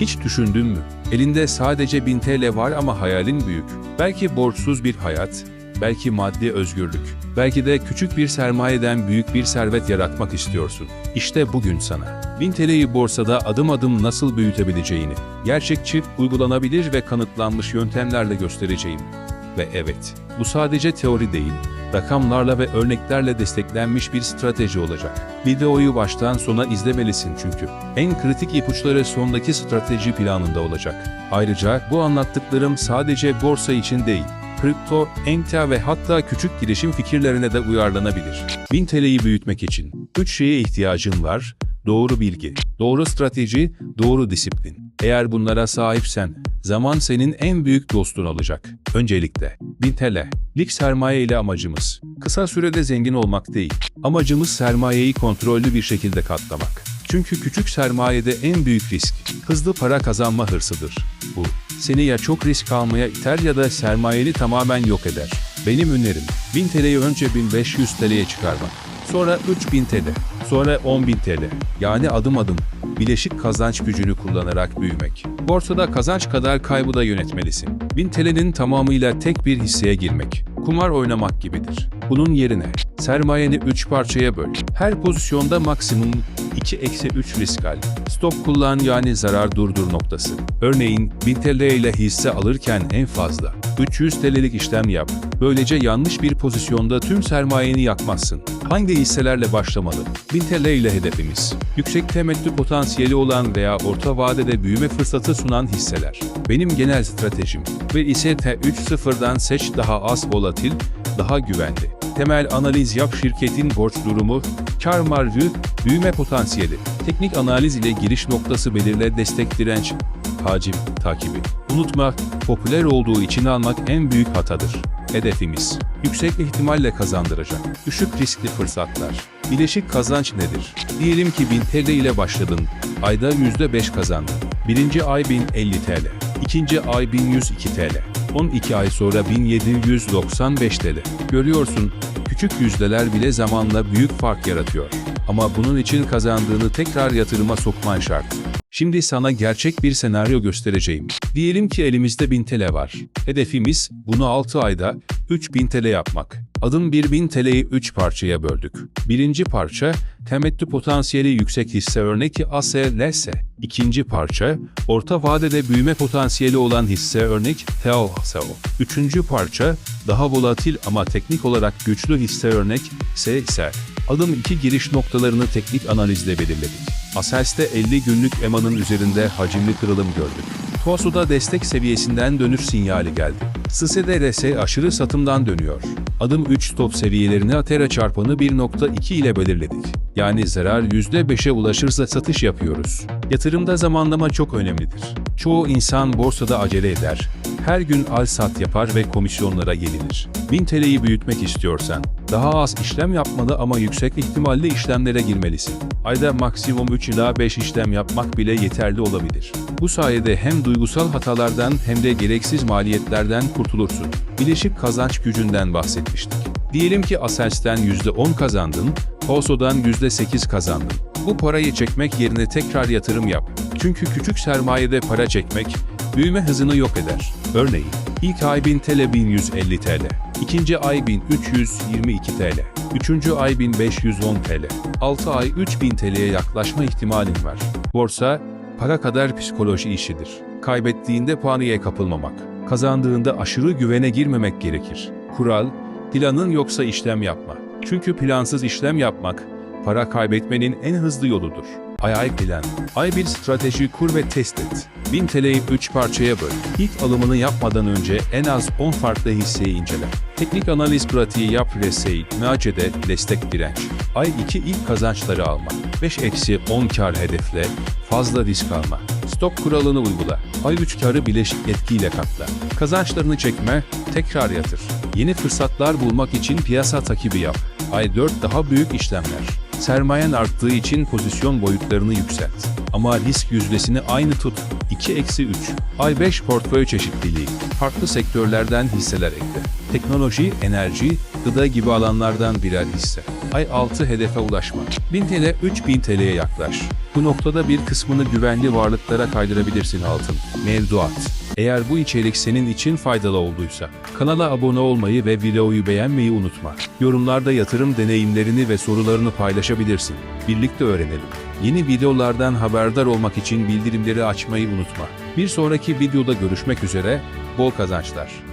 Hiç düşündün mü? Elinde sadece 1000 TL var ama hayalin büyük. Belki borçsuz bir hayat, belki maddi özgürlük, belki de küçük bir sermayeden büyük bir servet yaratmak istiyorsun. İşte bugün sana 1000 TL'yi borsada adım adım nasıl büyütebileceğini, gerçekçi, uygulanabilir ve kanıtlanmış yöntemlerle göstereceğim. Ve evet, bu sadece teori değil, rakamlarla ve örneklerle desteklenmiş bir strateji olacak. Videoyu baştan sona izlemelisin çünkü. En kritik ipuçları sondaki strateji planında olacak. Ayrıca bu anlattıklarım sadece borsa için değil, kripto, emtia ve hatta küçük girişim fikirlerine de uyarlanabilir. 1000 TL'yi büyütmek için 3 şeye ihtiyacın var. Doğru bilgi, doğru strateji, doğru disiplin. Eğer bunlara sahipsen, zaman senin en büyük dostun olacak. Öncelikle, 1000 TL. Lik sermaye ile amacımız. Kısa sürede zengin olmak değil. Amacımız sermayeyi kontrollü bir şekilde katlamak. Çünkü küçük sermayede en büyük risk, hızlı para kazanma hırsıdır. Bu, seni ya çok risk almaya iter ya da sermayeni tamamen yok eder. Benim önerim, 1000 TL'yi önce 1500 TL'ye çıkarmak. Sonra 3000 TL, sonra 10.000 TL. Yani adım adım bileşik kazanç gücünü kullanarak büyümek. Borsada kazanç kadar kaybı da yönetmelisin. 1000 TL'nin tamamıyla tek bir hisseye girmek. Kumar oynamak gibidir. Bunun yerine sermayeni 3 parçaya böl. Her pozisyonda maksimum 2-3 risk al. Stop kullan yani zarar durdur noktası. Örneğin 1000 TL ile hisse alırken en fazla 300 TL'lik işlem yap. Böylece yanlış bir pozisyonda tüm sermayeni yakmazsın. Hangi hisselerle başlamalı? 1000 TL ile hedefimiz. Yüksek temettü potansiyeli olan veya orta vadede büyüme fırsatı sunan hisseler. Benim genel stratejim. Ve ise T3.0'dan seç daha az volatil, daha güvenli. Temel analiz yap şirketin borç durumu, kar marjı, büyüme potansiyeli. Teknik analiz ile giriş noktası belirle destek direnç, hacim takibi. Unutma, popüler olduğu için almak en büyük hatadır. Hedefimiz, yüksek ihtimalle kazandıracak, düşük riskli fırsatlar. Bileşik kazanç nedir? Diyelim ki 1000 TL ile başladın, ayda %5 kazandın. Birinci ay 1050 TL, ikinci ay 1102 TL, 12 ay sonra 1795 TL. Görüyorsun, küçük yüzdeler bile zamanla büyük fark yaratıyor. Ama bunun için kazandığını tekrar yatırıma sokman şart. Şimdi sana gerçek bir senaryo göstereceğim. Diyelim ki elimizde 1000 TL var. Hedefimiz bunu 6 ayda 3000 TL yapmak. Adım 1000 TL'yi 3 parçaya böldük. Birinci parça, temettü potansiyeli yüksek hisse örnek ASLS. İkinci parça, orta vadede büyüme potansiyeli olan hisse örnek TEOSO. Üçüncü parça, daha volatil ama teknik olarak güçlü hisse örnek SSR. Adım 2 giriş noktalarını teknik analizle belirledik. Asels'te 50 günlük EMA'nın üzerinde hacimli kırılım gördük. TOSU'da destek seviyesinden dönüş sinyali geldi. SSE'de RS aşırı satımdan dönüyor. Adım 3 stop seviyelerini Atera çarpanı 1.2 ile belirledik. Yani zarar %5'e ulaşırsa satış yapıyoruz. Yatırımda zamanlama çok önemlidir. Çoğu insan borsada acele eder. Her gün al sat yapar ve komisyonlara gelinir. 1000 TL'yi büyütmek istiyorsan, daha az işlem yapmalı ama yüksek ihtimalle işlemlere girmelisin. Ayda maksimum 3 ila 5 işlem yapmak bile yeterli olabilir. Bu sayede hem duygusal hatalardan hem de gereksiz maliyetlerden kurtulursun. Bileşik kazanç gücünden bahsetmiştik. Diyelim ki Asels'ten %10 kazandın, Toso'dan %8 kazandın. Bu parayı çekmek yerine tekrar yatırım yap. Çünkü küçük sermayede para çekmek, büyüme hızını yok eder. Örneğin, ilk ay 1000 TL 1150 TL, ikinci ay 1322 TL, üçüncü ay 1510 TL, 6 ay 3000 TL'ye yaklaşma ihtimalin var. Borsa, para kadar psikoloji işidir. Kaybettiğinde paniğe kapılmamak, kazandığında aşırı güvene girmemek gerekir. Kural, planın yoksa işlem yapma. Çünkü plansız işlem yapmak, para kaybetmenin en hızlı yoludur. Ay ay plan. Ay bir strateji kur ve test et. 1000 TL'yi 3 parçaya böl. İlk alımını yapmadan önce en az 10 farklı hisseyi incele. Teknik analiz pratiği yap RSI, MAC'de destek direnç. Ay 2 ilk kazançları alma. 5 eksi 10 kar hedefle, fazla risk alma. Stop kuralını uygula. Ay 3 karı bileşik etkiyle katla. Kazançlarını çekme, tekrar yatır. Yeni fırsatlar bulmak için piyasa takibi yap. Ay 4 daha büyük işlemler. Sermayen arttığı için pozisyon boyutlarını yükselt. Ama risk yüzdesini aynı tut. 2-3. Ay 5 portföy çeşitliliği. Farklı sektörlerden hisseler ekle. Teknoloji, enerji, gıda gibi alanlardan birer hisse. Ay 6 hedefe ulaşma. 1000 TL 3000 TL'ye yaklaş. Bu noktada bir kısmını güvenli varlıklara kaydırabilirsin altın. Mevduat. Eğer bu içerik senin için faydalı olduysa kanala abone olmayı ve videoyu beğenmeyi unutma. Yorumlarda yatırım deneyimlerini ve sorularını paylaşabilirsin. Birlikte öğrenelim. Yeni videolardan haberdar olmak için bildirimleri açmayı unutma. Bir sonraki videoda görüşmek üzere, bol kazançlar.